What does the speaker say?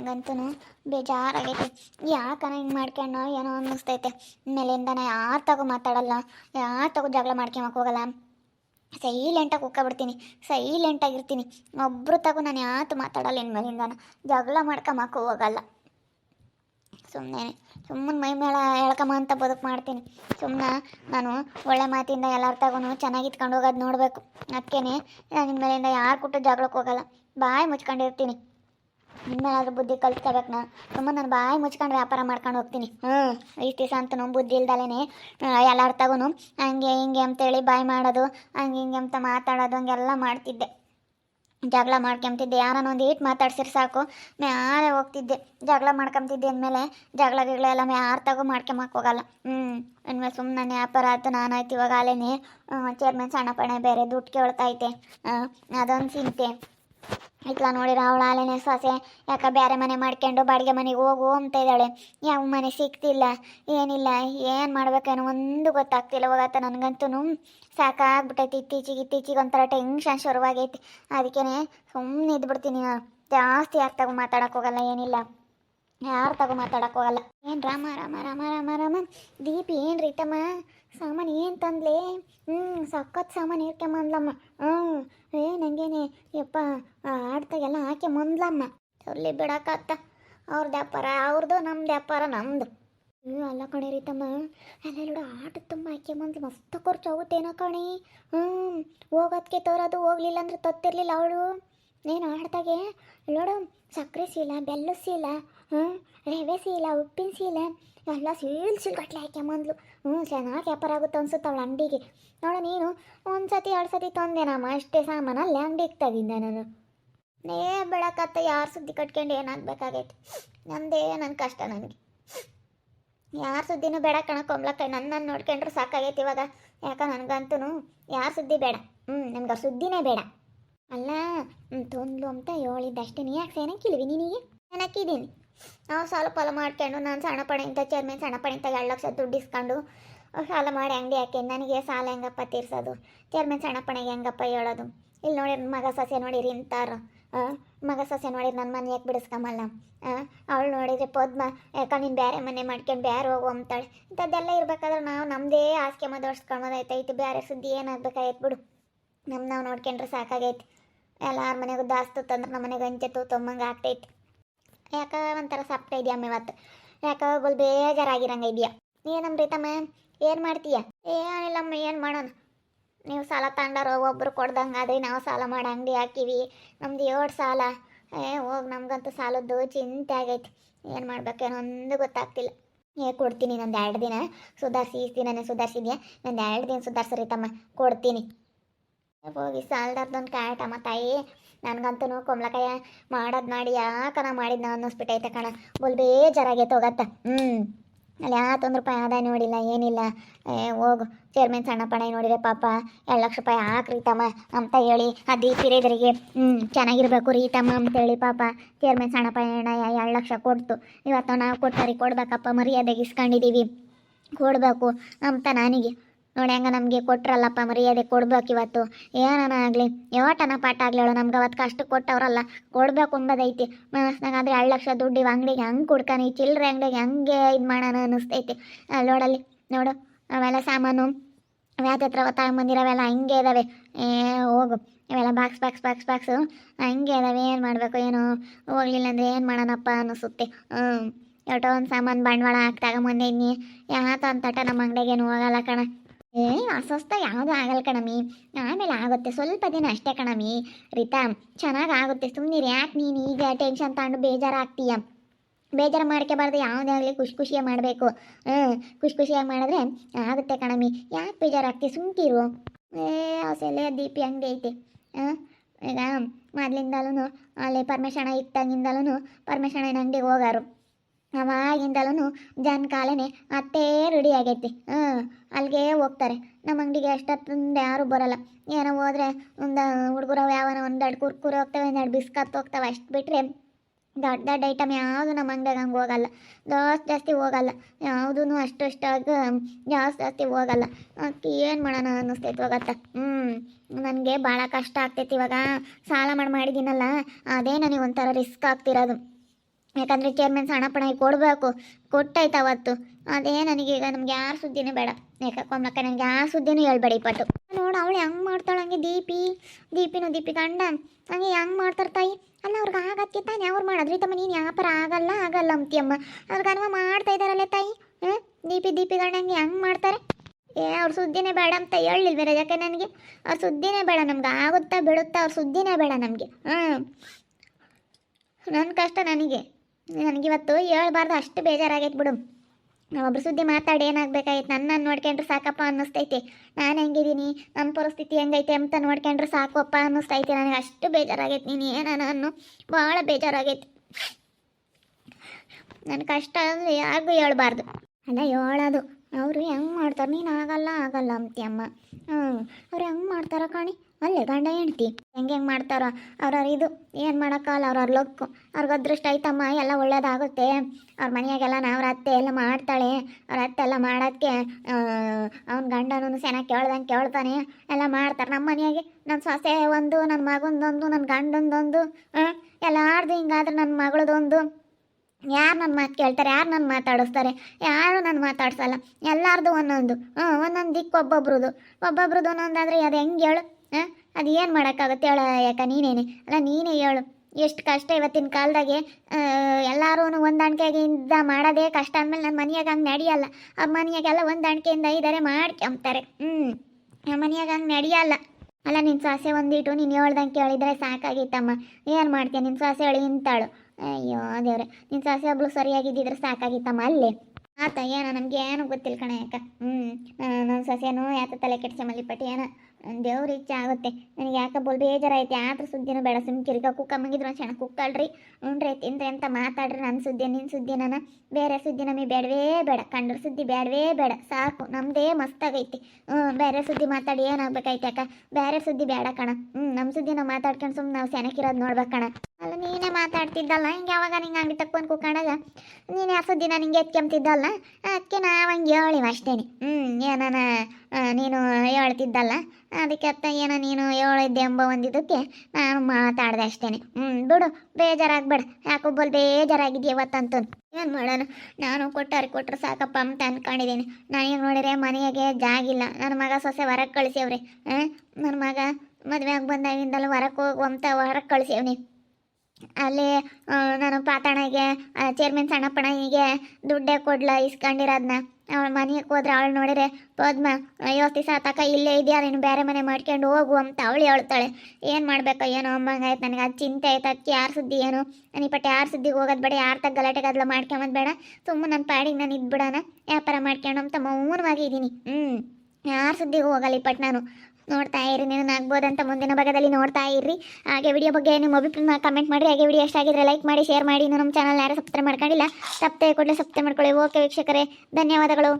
ನನಗಂತೂ ಬೇಜಾರಾಗೈತೆ. ಯಾಕನ ಹಿಂಗೆ ಮಾಡ್ಕೊಂಡೋ ಏನೋ ಅನ್ನಿಸ್ತೈತೆ. ಮೇಲಿಂದ ನಾ ಯಾರು ತಗೋ ಮಾತಾಡಲ್ಲ, ಯಾರು ತಗೋ ಜಗಳ ಮಾಡ್ಕೊಂಬಕ್ಕೆ ಹೋಗಲ್ಲ. ಸೈಲೆಂಟಾಗಿ ಕುಕ್ಕೊಬಿಡ್ತೀನಿ ಸೈಲೆಂಟಾಗಿರ್ತೀನಿ ಒಬ್ಬರು ತಗೋ ನಾನು ಯಾತು ಮಾತಾಡಲ್ಲ ಇನ್ಮೇಲಿಂದ ಜಗಳ ಮಾಡ್ಕೊಂಬಕ್ಕೆ ಹೋಗಲ್ಲ. ಸುಮ್ಮನೆ ಸುಮ್ಮನೆ ಮೈ ಮೇಳ ಹೇಳ್ಕೊಂಬ ಅಂತ ಬದುಕು ಮಾಡ್ತೀನಿ. ಸುಮ್ಮನೆ ನಾನು ಒಳ್ಳೆ ಮಾತಿಂದ ಎಲ್ಲರ ತಗೊಂಡು ಚೆನ್ನಾಗಿ ಇಟ್ಕೊಂಡು ಹೋಗೋದು ನೋಡಬೇಕು. ಅದಕ್ಕೇ ನಾನು ಇನ್ಮೇಲಿಂದ ಯಾರು ಕೊಟ್ಟು ಜಗಳಕ್ಕೆ ಹೋಗಲ್ಲ. ಬಾಯಿ ಮುಚ್ಕೊಂಡಿರ್ತೀನಿ. ಇನ್ಮೇಲಾದ್ರೂ ಬುದ್ಧಿ ಕಲ್ತ್ಕೋಬೇಕು ನಾನು ತುಂಬ ನಾನು ಬಾಯಿ ಮುಚ್ಕೊಂಡು ವ್ಯಾಪಾರ ಮಾಡ್ಕೊಂಡು ಹೋಗ್ತೀನಿ. ಹ್ಞೂ ಇಷ್ಟು ದಿವಸ ಅಂತೂ ಬುದ್ಧಿ ಇಲ್ದಲೇ ಎಲ್ಲರ ತಗೊಂಡು ಹಂಗೆ ಹಿಂಗೆ ಅಂತೇಳಿ ಬಾಯಿ ಮಾಡೋದು, ಹಂಗೆ ಹಿಂಗೆ ಅಂತ ಮಾತಾಡೋದು, ಹಂಗೆಲ್ಲ ಮಾಡ್ತಿದ್ದೆ. ಜಗಳ ಮಾಡ್ಕೊಂತಿದ್ದೆ ಯಾರನ್ನ ಒಂದು ಈಟ್ ಮಾತಾಡ್ಸಿರ್ ಸಾಕು. ಮ್ಯಾಲೆ ಹೋಗ್ತಿದ್ದೆ. ಜಗಳ ಮಾಡ್ಕೊಂತಿದ್ದೆ ಅಂದಮೇಲೆ ಜಗಳ ಗಿಗಳ ಎಲ್ಲ ಯಾರು ತಗೋ ಮಾಡ್ಕೊಂಬಕ್ಕೆ ಹೋಗಲ್ಲ ಹ್ಞೂ ಅಂದಮೇಲೆ ಸುಮ್ಮನೆ ವ್ಯಾಪಾರ ಆಯ್ತು ನಾನಾಯ್ತು ಇವಾಗ ಅಲ್ಲೇನೆ. ಚೇರ್ಮನ್ ಸಣ್ಣ ಪಣೆ ಬೇರೆ ದುಡ್ಡು ಕೇಳ್ತೈತೆ ಅದೊಂದು ಚಿಂತೆ. ಇತ್ಲ ನೋಡಿರ ಅವಳ ಅಲ್ಲೇನೆ ಸೊಸೆ. ಯಾಕೆ ಬೇರೆ ಮನೆ ಮಾಡ್ಕೊಂಡು ಬಾಡಿಗೆ ಮನೆಗೆ ಹೋಗು ಅಂತ ಇದ್ದಾಳೆ. ಯಾವ ಮನೆ ಸಿಗ್ತಿಲ್ಲ, ಏನಿಲ್ಲ, ಏನು ಮಾಡ್ಬೇಕೇನೋ ಒಂದು ಗೊತ್ತಾಗ್ತಿಲ್ಲ ಹೋಗತ್ತ ನನಗಂತೂ ಸಾಕಾಗ್ಬಿಟ್ಟೈತಿ, ಇತ್ತೀಚಿಗೆ ಇತ್ತೀಚಿಗೆ ಒಂಥರ ಟೆನ್ಷನ್ ಶುರುವಾಗೈತಿ. ಅದಕ್ಕೇ ಸುಮ್ಮನೆ ಇದ್ಬಿಡ್ತೀನಿ ಜಾಸ್ತಿ ಆಗ್ತಾಗ ಮಾತಾಡೋಕ್ಕೋಗಲ್ಲ ಏನಿಲ್ಲ. ಯಾರು ತಗೋ ಮಾತಾಡಕ್ಕೆ ಹೋಗಲ್ಲ ಏನು ರಾಮ ರಾಮ ರಾಮ ರಾಮ ರಾಮ? ದೀಪಿ, ಏನು ರೀತಮ್ಮ? ಸಾಮಾನು ಏನು ತಂದ್ಲೆ? ಹ್ಞೂ ಸಖತ್ ಸಾಮಾನು ಇರ್ಕೊಂಬಂದ್ಲಮ್ಮ ಹ್ಞೂ ಏ, ನಂಗೇನೆ, ಯಪ್ಪ ಆಡ್ತಾಗೆಲ್ಲ ಹಾಕಿ ಮಂದ್ಲಮ್ಮ. ಅಲ್ಲಿ ಬಿಡಕತ್ತ ಅವ್ರ ವ್ಯಾಪಾರ ಅವ್ರದ್ದು ನಮ್ದು ವ್ಯಾಪಾರ ನಮ್ಮದು ಹ್ಞೂ ಅಲ್ಲ ಕಣೆ ರೀತಮ್ಮ. ಅಲ್ಲೆಲ್ಲ ಆಟ ತುಂಬ ಹಾಕಿ ಮಂದ್ಲು. ಮಸ್ತ್ ಖರ್ಚು ಆಗುತ್ತೇನೋ ಕಣಿ. ಹ್ಞೂ ಹೋಗೋದಕ್ಕೆ ತೋರೋದು, ಹೋಗ್ಲಿಲ್ಲ ಅಂದ್ರೆ ತತ್ತಿರ್ಲಿಲ್ಲ ಅವಳು. ನೀನು ಆಡ್ದಾಗೆ, ನೋಡು ಸಕ್ಕರೆ ಸೀಲ, ಬೆಲ್ಲ ಸೀಲ ಹ್ಞೂ. ರವೆ ಸೀಲ, ಉಪ್ಪಿನ ಸೀಲ. ಎಲ್ಲ ಸೀಲ್ ಸೀಲ್ ಗಟ್ಲೆ ಹಾಕ್ಯಂಬಂದ್ಲು ಹ್ಞೂ, ಚೆನ್ನಾಗಿ ವ್ಯಾಪಾರ ಆಗುತ್ತೆ ಅನ್ಸುತ್ತೆ ಅವಳ ಅಂಡಿಗೆ ನೋಡು ನೀನು ಒಂದು ಸತಿ ಎರಡು ಸತಿ ತಂದೇನಮ್ಮ ಅಷ್ಟೇ ಸಾಮಾನಲ್ಲಿ ಅಂಗಡಿಗೆ ತಗಿಂದೆ ನಾನು. ನೇ ಬೆಳಕತ್ತ ಯಾರು ಸುದ್ದಿ ಕಟ್ಕೊಂಡು ಏನಾಗಬೇಕಾಗೈತೆ? ನಂದೇ ನನ್ನ ಕಷ್ಟ ನನಗೆ. ಯಾರ ಸುದ್ದಿನೂ ಬೇಡ ಕಣ ಕೊಂಬ್ಲಕ್ಕ ನನ್ನನ್ನು ನೋಡ್ಕೊಂಡ್ರೆ ಸಾಕಾಗೈತೆ ಇವಾಗ. ಯಾಕ ನನಗಂತೂ ಯಾರ ಸುದ್ದಿ ಬೇಡ. ಹ್ಞೂ ನಮ್ಗೆ ಸುದ್ದಿನೇ ಬೇಡ. ಅಲ್ಲ ತೊಂದ್ಲು ಅಂತ ಹೇಳಿದ್ದಷ್ಟೇ. ನೀ ಯಾಕೆ ಸೇನಕ್ಕಿಲ್ವಿ ನಿನಗೆ? ನಾನು ನಾವು ಸಾಲ ಪಾಲ ಮಾಡ್ಕೊಂಡು ನಾನು ಸಣ್ಣ ಇಂಥ ಚೇರ್ಮನ್ ಸಣ್ಣ ಇಂಥ ಎರಡು ಲಕ್ಷ ದುಡ್ಡು ಇಸ್ಕೊಂಡು ಸಾಲ ಮಾಡಿ ಅಂಗಡಿ ಹಾಕಿ, ನನಗೆ ಸಾಲ ಹೆಂಗಪ್ಪ ತೀರ್ಸೋದು? ಚೇರ್ಮನ್ ಸಣ್ಣ ಪಣೆಗೆ ಹೆಂಗಪ್ಪ ಹೇಳೋದು? ಇಲ್ಲಿ ನೋಡಿ ಮಗ ಸಸ್ಯ ನೋಡಿರಿ ಇಂತಾರ ಮಗ ಸಸ್ಯ ನೋಡಿರಿ ನನ್ನ ಮನೆ ಯಾಕೆ ಬಿಡಿಸ್ಕೊಂಬಲ್ಲ ಅವಳು ನೋಡಿದ್ರೆ ಪದ್ಮ, ಯಾಕ ನೀನು ಬೇರೆ ಮನೆ ಮಾಡ್ಕೊಂಡು ಬೇರೆ ಹೋಗು ಅಂತಾಳೆ. ಇಂಥದ್ದೆಲ್ಲ ಇರ್ಬೇಕಾದ್ರೆ ನಾವು ನಮ್ಮದೇ ಆಸ್ಕೆ ಮದೋಡ್ಸ್ಕೊಂಬದೈತೈತಿ ಬೇರೆ ಸುದ್ದಿ ಏನಾಗಬೇಕಾಗೈತೆ ಬಿಡು. ನಮ್ಮ ನಾವು ನೋಡ್ಕೊಂಡ್ರೆ ಸಾಕಾಗೈತಿ. ಎಲ್ಲಾರ ಮನೆಗೂ ದಾಸ್ತು ತಂದ್ರೆ ನಮ್ಮ ಮನೆಗೆ ಹಂಚೆ ತೂತಂಬಂಗೆ ಆಗ್ತೈತಿ. ಯಾಕ ಒಂಥರ ಸಪ್ಪೆ ಇದೆಯಾ ಅಮ್ಮ ಇವತ್ತು? ಯಾಕ ಬಲ್ ಬೇಜಾರಾಗಿರಂಗೆ ಇದೆಯಾ? ಏನಮ್ಮ ರೀತಮ್ಮ ಏನು ಮಾಡ್ತೀಯ? ಏನಿಲ್ಲಮ್ಮ ಏನು ಮಾಡೋಣ? ನೀವು ಸಾಲ ತಗೊಂಡಾರ ಒಬ್ರು ಕೊಡ್ದಂಗೆ ಅದೇ ನಾವು ಸಾಲ ಮಾಡಿ ಅಂಗಡಿ ಹಾಕಿವಿ. ನಮ್ದು ಏಳು ಸಾಲ. ಏ ಹೋಗಿ ನಮಗಂತೂ ಸಾಲದ್ದು ಚಿಂತೆ ಆಗೈತಿ. ಏನು ಮಾಡ್ಬೇಕೇನೋ ಒಂದು ಗೊತ್ತಾಗ್ತಿಲ್ಲ. ಏ ಕೊಡ್ತೀನಿ ನಂದು ಎರಡು ದಿನ ಸುಧಾರಿಸಿ, ಈ ದಿನನೇ ಸುಧಾರಿಸಿದ್ಯಾ? ನಂದು ಎರಡು ದಿನ ಸುಧಾರಿಸ್ರಿತಮ್ಮ ಕೊಡ್ತೀನಿ. ಹೋಗಿ ಸಾಲದಾರ್ದೊಂದು ಕಾಯಟಮ್ಮ ತಾಯಿ. ನನಗಂತೂ ಕುಂಬಳಕಾಯ ಮಾಡೋದು ಮಾಡಿ ಯಾಕನ ಮಾಡಿದ್ನ ಅನ್ನಿಸ್ಬಿಟ್ಟೈತೆ ಕಣ. ಬುಲ್ ಬೇಜಾರಾಗೈತೆ ಹೋಗತ್ತ. ಹ್ಞೂ ಅಲ್ಲಿ ಯಾವತ್ತೊಂದು ರೂಪಾಯಿ ಆದಾಯ ನೋಡಿಲ್ಲ, ಏನಿಲ್ಲ. ಏ, ಹೋಗು. ಚೇರ್ಮನ್ ಸಣ್ಣ ಪಣ ನೋಡಿದೆ ಪಾಪ ಎರಡು ಲಕ್ಷ ರೂಪಾಯಿ ಹಾಕ್ರಿತಮ್ಮ ಅಂತ ಹೇಳಿ ಅದು ದೀಪಿರಿದ್ರಿಗೆ ಹ್ಞೂ ಚೆನ್ನಾಗಿರ್ಬೇಕು ರೀತಮ್ಮ ಅಂತೇಳಿ ಪಾಪ ಚೇರ್ಮನ್ ಸಣ್ಣ ಪಣ ಎರಡು ಲಕ್ಷ ಕೊಡ್ತು. ಇವತ್ತು ನಾವು ಕೊಟ್ಟಾರಿ ಕೊಡ್ಬೇಕಪ್ಪ ಮರ್ಯಾದೆಗೆ ಇಸ್ಕೊಂಡಿದ್ದೀವಿ ಕೊಡಬೇಕು ಅಂತ ನನಗೆ. ನೋಡಿ ಹಂಗ ನಮಗೆ ಕೊಟ್ರಲ್ಲಪ್ಪ, ಮರ್ಯಾದೆ ಕೊಡ್ಬೇಕು ಇವತ್ತು. ಏನನ ಆಗಲಿ ಯಾವಟನ ಪಾಠ ಆಗ್ಲೇಳು ನಮ್ಗೆ ಅವತ್ತು ಕಷ್ಟ ಕೊಟ್ಟವ್ರಲ್ಲ, ಕೊಡ್ಬೇಕು ಅಂಬದೈತಿ. ಮನಸ್ನಾಗ ಅಂದರೆ ಎರಡು ಲಕ್ಷ ದುಡ್ಡು ಇವ ಅಂಗಡಿಗೆ ಹೆಂಗೆ ಕೊಡ್ಕಾನಿ ಚಿಲ್ಲರೆ ಅಂಗಡಿಗೆ ಹೆಂಗೆ ಇದು ಮಾಡೋಣ ಅನ್ನಿಸ್ತೈತಿ. ನೋಡಲ್ಲಿ, ನೋಡು, ಅವೆಲ್ಲ ಸಾಮಾನು ವ್ಯಾತ ಹತ್ರ ತಗೊಂಬಂದಿರೋವೆಲ್ಲ ಹಂಗೆ ಇದಾವೆ. ಏ, ಹೋಗು ಇವೆಲ್ಲ ಬಾಕ್ಸ್ ಬಾಕ್ಸ್ ಬಾಕ್ಸ್ ಬಾಕ್ಸು ಹಂಗೆ ಇದಾವೆ, ಏನು ಮಾಡಬೇಕು, ಏನು? ಹೋಗ್ಲಿಲ್ಲ ಅಂದರೆ ಏನು ಮಾಡೋಣಪ್ಪ ಅನ್ನಿಸುತ್ತೆ. ಹ್ಞೂ ಎಷ್ಟೋ ಒಂದು ಸಾಮಾನು ಬಂಡವಾಳ ಹಾಕಿ ತಗೊಂಬಂದಿದ್ನಿ ಯಾತ ಅಂತಟ ನಮ್ಮ ಅಂಗಡಿಗೇನು ಹೋಗಲ್ಲ ಕಣ. ಏ, ಅಸ್ವಸ್ಥ ಯಾವುದೂ ಆಗಲ್ಲ ಕಣಮಿ ಆಮೇಲೆ ಆಗುತ್ತೆ, ಸ್ವಲ್ಪ ದಿನ ಅಷ್ಟೇ ಕಣಮಿ ರೀತಾ, ಚೆನ್ನಾಗಾಗುತ್ತೆ ಸುಮ್ಮನಿರಿ ಯಾಕೆ ನೀನು ಈಗ ಟೆನ್ಷನ್ ತಗೊಂಡು ಬೇಜಾರಾಗ್ತೀಯ? ಬೇಜಾರು ಮಾಡ್ಕೋಬಾರ್ದು ಯಾವುದೇ ಆಗಲಿ ಖುಷಿ ಖುಷಿಯಾಗಿ ಮಾಡಬೇಕು. ಹ್ಞೂ, ಖುಷಿ ಖುಷಿಯಾಗಿ ಮಾಡಿದ್ರೆ ಆಗುತ್ತೆ ಕಣಮಿ ಯಾಕೆ ಬೇಜಾರಾಗ್ತಿ ಸುಮ್ಕಿರು. ಏ ಸೆಲೆ ದೀಪಿ ಅಂಗಡಿ ಐತೆ ಹಾಂ ಈಗ ಮೊದಲಿಂದಲೂ ಅಲ್ಲಿ ಪರಮೇಶಣ್ಣ ಇಟ್ಟಂಗಿಂದಲೂ ಪರಮೇಶಣ್ಣನ ಅಂಗಡಿಗೆ ಹೋಗಾರು. ಅವಾಗಿಂದಲೂ ಜನ ಕಾಲೇನೆ ಅತ್ತೇ ರೆಡಿ ಆಗೈತಿ ಹ್ಞೂ ಅಲ್ಲಿಗೆ ಹೋಗ್ತಾರೆ. ನಮ್ಮ ಅಂಗಡಿಗೆ ಅಷ್ಟೊತ್ತಿಂದ ಯಾರೂ ಬರಲ್ಲ. ಏನೋ ಹೋದ್ರೆ ಒಂದು ಹುಡುಗರು ಯಾವನ ಒಂದೆರಡು ಕುರ್ಕುರು ಹೋಗ್ತವೆ ಒಂದೆರಡು ಬಿಸ್ಕತ್ ಹೋಗ್ತವೆ, ಅಷ್ಟು ಬಿಟ್ಟರೆ ದೊಡ್ಡ ದೊಡ್ಡ ಐಟಮ್ ಯಾವುದು ನಮ್ಮ ಅಂಗಡಿಯಾಗ ಹಂಗೆ ಹೋಗಲ್ಲ. ಜಾಸ್ತಿ ಜಾಸ್ತಿ ಹೋಗಲ್ಲ. ಯಾವುದೂ ಅಷ್ಟು ಅಷ್ಟಾಗ ಜಾಸ್ತಿ ಜಾಸ್ತಿ ಹೋಗಲ್ಲ. ಅದಕ್ಕೆ ಏನು ಮಾಡೋಣ ಅನ್ನಿಸ್ತೈತೆ ಹೋಗತ್ತ ಹ್ಞೂ ನನಗೆ ಭಾಳ ಕಷ್ಟ ಆಗ್ತೈತಿ ಇವಾಗ. ಸಾಲ ಮಾಡಿ ಮಾಡಿದ್ದೀನಲ್ಲ ಅದೇ ನನಗೆ ಒಂಥರ ರಿಸ್ಕ್ ಆಗ್ತಿರೋದು. ಯಾಕಂದರೆ ಚೇರ್ಮನ್ ಹಣ ಪಣ ಕೊಡಬೇಕು. ಕೊಟ್ಟಾಯ್ತು ಅವತ್ತು. ಅದೇ ನನಗೆ ಈಗ ನಮ್ಗೆ ಯಾರು ಸುದ್ದಿನೇ ಬೇಡ. ಯಾಕಮ್ಮಕ್ಕ ನನಗೆ ಯಾರು ಸುದ್ದಿನೂ ಹೇಳ್ಬೇಡಿ ಪಟ್ಟು ನೋಡು, ಅವಳು ಹೆಂಗೆ ಮಾಡ್ತಾಳೆ ಹಂಗೆ ದೀಪಿ. ದೀಪಿನೂ ದೀಪಿ ಗಂಡ ಹಂಗೆ ಹೆಂಗೆ ಮಾಡ್ತಾರೆ ತಾಯಿ? ಅಲ್ಲ ಅವ್ರಿಗೆ ಆಗತ್ತೆ ತಾನೆ. ಅವ್ರು ಮಾಡಿದ್ರಿ ತಮ್ಮ ನೀನು ವ್ಯಾಪಾರ ಆಗಲ್ಲ ಆಗಲ್ಲ ಅಂತೀಯಮ್ಮ. ಅವ್ರಿಗೆ ಅನ್ವ ಮಾಡ್ತಾ ಇದ್ದಾರಲ್ಲ ತಾಯಿ. ಹಾಂ ದೀಪಿ ದೀಪಿ ಗಂಡ ಹಂಗೆ ಹೆಂಗೆ ಮಾಡ್ತಾರೆ? ಏ, ಅವ್ರ ಸುದ್ದಿನೇ ಬೇಡ ಅಂತ ಹೇಳಿಲ್ವೇರ ಯಾಕೆ ನನಗೆ? ಅವ್ರ ಸುದ್ದಿನೇ ಬೇಡ ನಮ್ಗೆ ಆಗುತ್ತಾ ಬಿಡುತ್ತಾ ಅವ್ರ ಸುದ್ದಿನೇ ಬೇಡ ನಮಗೆ. ಹ್ಞೂ ನನ್ನ ಕಷ್ಟ ನನಗೆ. ನನಗಿವತ್ತು ಹೇಳ್ಬಾರ್ದು, ಅಷ್ಟು ಬೇಜಾರಾಗೈತೆ ಬಿಡು. ನಾವೊಬ್ರು ಸುದ್ದಿ ಮಾತಾಡಿ ಏನಾಗಬೇಕಾಗಿತ್ತು ನನ್ನನ್ನು ನೋಡ್ಕೊಂಡ್ರೆ ಸಾಕಪ್ಪ ಅನ್ನಿಸ್ತೈತಿ. ನಾನು ಹೆಂಗಿದ್ದೀನಿ ನನ್ನ ಪರಿಸ್ಥಿತಿ ಹೆಂಗೈತೆ ಅಂತ ನೋಡ್ಕೊಂಡ್ರೆ ಸಾಕಪ್ಪ ಅನ್ನಿಸ್ತೈತಿ ನನಗೆ. ಅಷ್ಟು ಬೇಜಾರಾಗೈತೆ ನೀನು ಏನಾನ ಅನ್ನು, ಭಾಳ ಬೇಜಾರಾಗೈತೆ. ನನ್ನ ಕಷ್ಟ ಅಂದರೆ ಯಾರಿಗೂ ಹೇಳ್ಬಾರ್ದು. ಅಲ್ಲ, ಹೇಳೋದು. ಅವರು ಹೆಂಗೆ ಮಾಡ್ತಾರೆ? ನೀನು ಆಗಲ್ಲ ಆಗಲ್ಲ ಅಂತೀಯಮ್ಮ. ಹ್ಞೂ ಅವ್ರು ಹೆಂಗೆ ಮಾಡ್ತಾರ ಕಾಣಿ? ಅಲ್ಲೇ ಗಂಡ ಹೆಂಡ್ತಿ ಹೆಂಗೆ ಹೆಂಗೆ ಮಾಡ್ತಾರ ಅವ್ರವ್ರ ಇದು, ಏನು ಮಾಡೋಕ್ಕಲ್ಲ, ಅವ್ರವ್ರ ಲೊಕ್ಕು. ಅವ್ರಿಗೆ ಅದೃಷ್ಟ ಐತಮ್ಮ ಎಲ್ಲ ಒಳ್ಳೇದಾಗುತ್ತೆ. ಅವ್ರ ಮನೆಯಾಗೆಲ್ಲ ಅವ್ರ ಅತ್ತೆ ಎಲ್ಲ ಮಾಡ್ತಾಳೆ. ಅವ್ರ ಅತ್ತೆ ಎಲ್ಲ ಮಾಡೋಕ್ಕೆ ಅವ್ನ ಗಂಡನೂ ಚೆನ್ನಾಗಿ ಕೇಳ್ದಂಗೆ ಕೇಳ್ತಾನೆ. ಎಲ್ಲ ಮಾಡ್ತಾರೆ. ನಮ್ಮ ಮನೆಯಾಗೆ ನನ್ನ ಸೊಸೆ ಒಂದು ನನ್ನ ಮಗಂದೊಂದು ನನ್ನ ಗಂಡಂದೊಂದು ಎಲ್ಲ ಎಲ್ಲಾರ್ದು ಹಿಂಗಾದ್ರೆ ನನ್ನ ಮಗಳದೊಂದು. ಯಾರು ನನ್ನ ಮಾತು ಕೇಳ್ತಾರೆ, ಯಾರು ನನ್ನ ಮಾತಾಡಿಸ್ತಾರೆ? ಯಾರು ನನ್ನ ಮಾತಾಡ್ಸಲ್ಲ. ಎಲ್ಲಾರ್ದು ಒಂದೊಂದು ಹ್ಞೂ ಒಂದೊಂದು ದಿಕ್ಕು ಒಬ್ಬೊಬ್ರದು. ಒಬ್ಬೊಬ್ರದ್ದು ಒಂದೊಂದಾದರೆ ಅದು ಹೆಂಗೆ ಹೇಳು? ಹಾಂ ಅದು ಏನು ಮಾಡೋಕ್ಕಾಗುತ್ತೆ ಹೇಳ ಯಾಕ ನೀನೇನೆ. ಅಲ್ಲ, ನೀನೇ ಹೇಳು. ಎಷ್ಟು ಕಷ್ಟ ಇವತ್ತಿನ ಕಾಲದಾಗೆ ಎಲ್ಲರೂ ಹೊಂದಾಣಿಕೆಯಿಂದ ಮಾಡೋದೇ ಕಷ್ಟ ಅಂದಮೇಲೆ ನನ್ನ ಮನೆಯಾಗ ಹಂಗೆ ನಡೆಯಲ್ಲ. ಆ ಮನೆಯಾಗೆಲ್ಲ ಹೊಂದಾಣಿಕೆಯಿಂದ ಇದ್ದಾರೆ ಮಾಡ್ಕೊಂತಾರೆ. ಹ್ಞೂ ನಮ್ಮ ಮನೆಯಾಗ ಹಂಗೆ ನಡೆಯಲ್ಲ. ಅಲ್ಲ ನಿನ್ನ ಸೊಸೆ ಒಂದಿಟ್ಟು ನೀನು ಹೇಳ್ದಂಗೆ ಕೇಳಿದರೆ ಸಾಕಾಗಿತ್ತಮ್ಮ. ಏನು ಮಾಡ್ತೀಯ ನಿನ್ನ ಸೊಸೆ ಹೇಳಿ ಇಂತಾಳು. ಅಯ್ಯೋ ದೇವ್ರೆ ನಿನ್ನ ಸೊಸೆ ಒಬ್ಳು ಸರಿಯಾಗಿದ್ದಿದ್ರೆ ಸಾಕಾಗಿತ್ತಮ್ಮ, ಅಲ್ಲಿ. ಆತ ಏನೋ ನಮಗೆ ಏನು ಗೊತ್ತಿಲ್ಲ ಕಣ ಯಾಕ ಹ್ಞೂ ನನ್ನ ಸೊಸೆನೂ ಯಾತ ತಲೆ ಕೆಡ್ಸ ಮಲ್ಲಿಪಟ್ಟಿ ಏನೋ ದೇವ್ರ ಇಚ್ಛೆ ಆಗುತ್ತೆ. ನನಗೆ ಯಾಕೆ ಬೋಲ್ ಬೇಜಾರೈತೆ ಯಾತ್ರ ಸುದ್ದಿನೂ ಬೇಡ. ಸುಮ್ಕಿರಿಗ ಕುಕ್ಕ ಮಗಿದ್ರು ಒಂದು ಕ್ಷಣ ಕುಕ್ಕಳ್ರಿ. ಉಂಡ್ರಿ ತಿಂದ್ರಿ ಅಂತ ಮಾತಾಡ್ರಿ ನನ್ನ ಸುದ್ದಿ ನಿನ್ನ ಸುದ್ದಿ ನಾನು? ಬೇರೆ ಸುದ್ದಿ ನಮಗೆ ಬೇಡವೇ ಬೇಡ. ಕಂಡ್ರ ಸುದ್ದಿ ಬೇಡವೇ ಬೇಡ. ಸಾಕು. ನಮ್ಮದೇ ಮಸ್ತಾಗೈತಿ. ಹ್ಞೂ, ಬೇರೆ ಸುದ್ದಿ ಮಾತಾಡಿ ಏನಾಗಬೇಕೈತೆ ಯಾಕ ಬೇರೆ ಸುದ್ದಿ ಬೇಡ ಕಣ. ಹ್ಞೂ ನಮ್ಮ ಸುದ್ದಿ ನಾವು ಮಾತಾಡ್ಕೊಂಡು ಸುಮ್ಮನೆ ನಾವು ಸೆನಕಿರೋದು ನೋಡ್ಬೇಕು ಕಣ. ಅಲ್ಲ ನೀನೇ ಮಾತಾಡ್ತಿದ್ದಲ್ಲ, ಹಿಂಗೆ ಯಾವಾಗ ನಿಂಗೆ ಅಂಗಡಿ ತಕ್ಕೊಂಡು ಕೂಕಾಣಾಗ ನೀನು ಆ ದಿನ ನಿಂಗೆ ಎತ್ಕೊಂತಿದ್ದಲ್ಲ ಅದಕ್ಕೆ ನಾವು ಹಂಗೆ ಹೇಳಿವ ಅಷ್ಟೇನೆ ಹ್ಞೂ ಏನಾನ ನೀನು ಹೇಳ್ತಿದ್ದಲ್ಲ, ಅದಕ್ಕೆ ಅತ್ತ ಏನೋ ನೀನು ಹೇಳಿದ್ದೆ ಎಂಬ ಒಂದಿದ್ದಕ್ಕೆ ನಾನು ಮಾತಾಡ್ದೆ ಅಷ್ಟೇನೆ ಹ್ಞೂ ಬಿಡು, ಬೇಜಾರಾಗ್ಬೇಡ ಯಾಕೊಬ್ಬಲ್ ಬೇಜಾರಾಗಿದ್ದೆ ಇವತ್ತಂತೂ ಏನು ಮಾಡೋಣ, ನಾನು ಕೊಟ್ಟಾರೆ ಕೊಟ್ಟರೆ ಸಾಕಪ್ಪ ಅಂತ ಅನ್ಕೊಂಡಿದ್ದೀನಿ ನನಗೆ ನೋಡಿದ್ರೆ ಮನೆಯಾಗೆ ಜಾಗಿಲ್ಲ. ನನ್ನ ಮಗ ಸೊಸೆ ಹೊರಗೆ ಕಳಿಸ್ಯವ್ರಿ ಹಾಂ ನನ್ನ ಮಗ ಮದುವೆ ಆಗಿ ಬಂದಾಗಿಂದಲೂ ಹೊರಗೆ ಹೋಗುವಂತ ಹೊರಗೆ ಕಳಿಸ್ಯವ್ನಿ ಅಲ್ಲಿ ನಾನು ಪಾತಾಣಗೆ ಚೇರ್ಮನ್ ಸಣ್ಣಪ್ಪಣಿಗೆ ದುಡ್ಡೇ ಕೊಡ್ಲ ಇಸ್ಕೊಂಡಿರೋದನ್ನ ಅವಳ ಮನೆಗೆ ಹೋದ್ರೆ ಅವಳು ನೋಡಿದ್ರೆ, ಪದ್ಮ ಯೋಸ್ತಿ ತಕ ಇಲ್ಲೇ ಇದೆಯಾ, ನೀನು ಬೇರೆ ಮನೆ ಮಾಡ್ಕೊಂಡು ಹೋಗು ಅಂತ ಅವಳು ಹೇಳ್ತಾಳೆ. ಏನು ಮಾಡಬೇಕು, ಏನೋ ಆಯ್ತು, ನನಗೆ ಅದು ಚಿಂತೆ ಆಯ್ತು, ಅದಕ್ಕೆ ಯಾರು ಸುದ್ದಿ ಏನು? ನಾನು ಪಟ್ಟು ಯಾರು ಸುದ್ದಿಗೆ ಹೋಗೋದು ಬೇಡ, ಯಾರು ತಗ ಗಲಾಟೆ ಕದ್ಲ ಮಾಡ್ಕೊಂಬಂದು ಬೇಡ. ಸುಮ್ಮನೆ ನನ್ನ ಪಾಡಿಗೆ ನಾನು ಇದ್ಬಿಡೋಣ ವ್ಯಾಪಾರ ಮಾಡ್ಕೊಂಡು ಅಂತ ಮೌನವಾಗಿ ಇದ್ದೀನಿ ಹ್ಞೂ ಯಾರು ಸುದ್ದಿಗೆ ಹೋಗಲ್ಲ ಇಪ್ಪಟ್ಟು ಪಟ್ಟು ನಾನು ನೋಡ್ತಾ ಇರಿ ನೀವು ಆಗ್ಬೋದಂತ ಮುಂದಿನ ಭಾಗದಲ್ಲಿ ನೋಡ್ತಾ ಇರ್ರಿ. ಹಾಗೆ ವಿಡಿಯೋ ಬಗ್ಗೆ ನಿಮ್ಮ ಅಭಿಪ್ರಾಯ ಕಮೆಂಟ್ ಮಾಡಿ ಹಾಗೆ ವಿಡಿಯೋ ಎಷ್ಟಾಗಿದ್ರೆ ಲೈಕ್ ಮಾಡಿ ಶೇರ್ ಮಾಡಿ. ಇನ್ನು ನಮ್ಮ ಚಾನಲ್ ಯಾರು ಸಬ್ಸ್ಕ್ರೈಬ್ ಮಾಡ್ಕೊಂಡಿಲ್ಲ, ಸಬ್ಸ್ಕ್ರೈಬ್ ಕೂಡಲೇ ಸಬ್ಸ್ಕ್ರೈಬ್ ಮಾಡ್ಕೊಳ್ಳಿ. ಓಕೆ ವೀಕ್ಷಕರೇ, ಧನ್ಯವಾದಗಳು.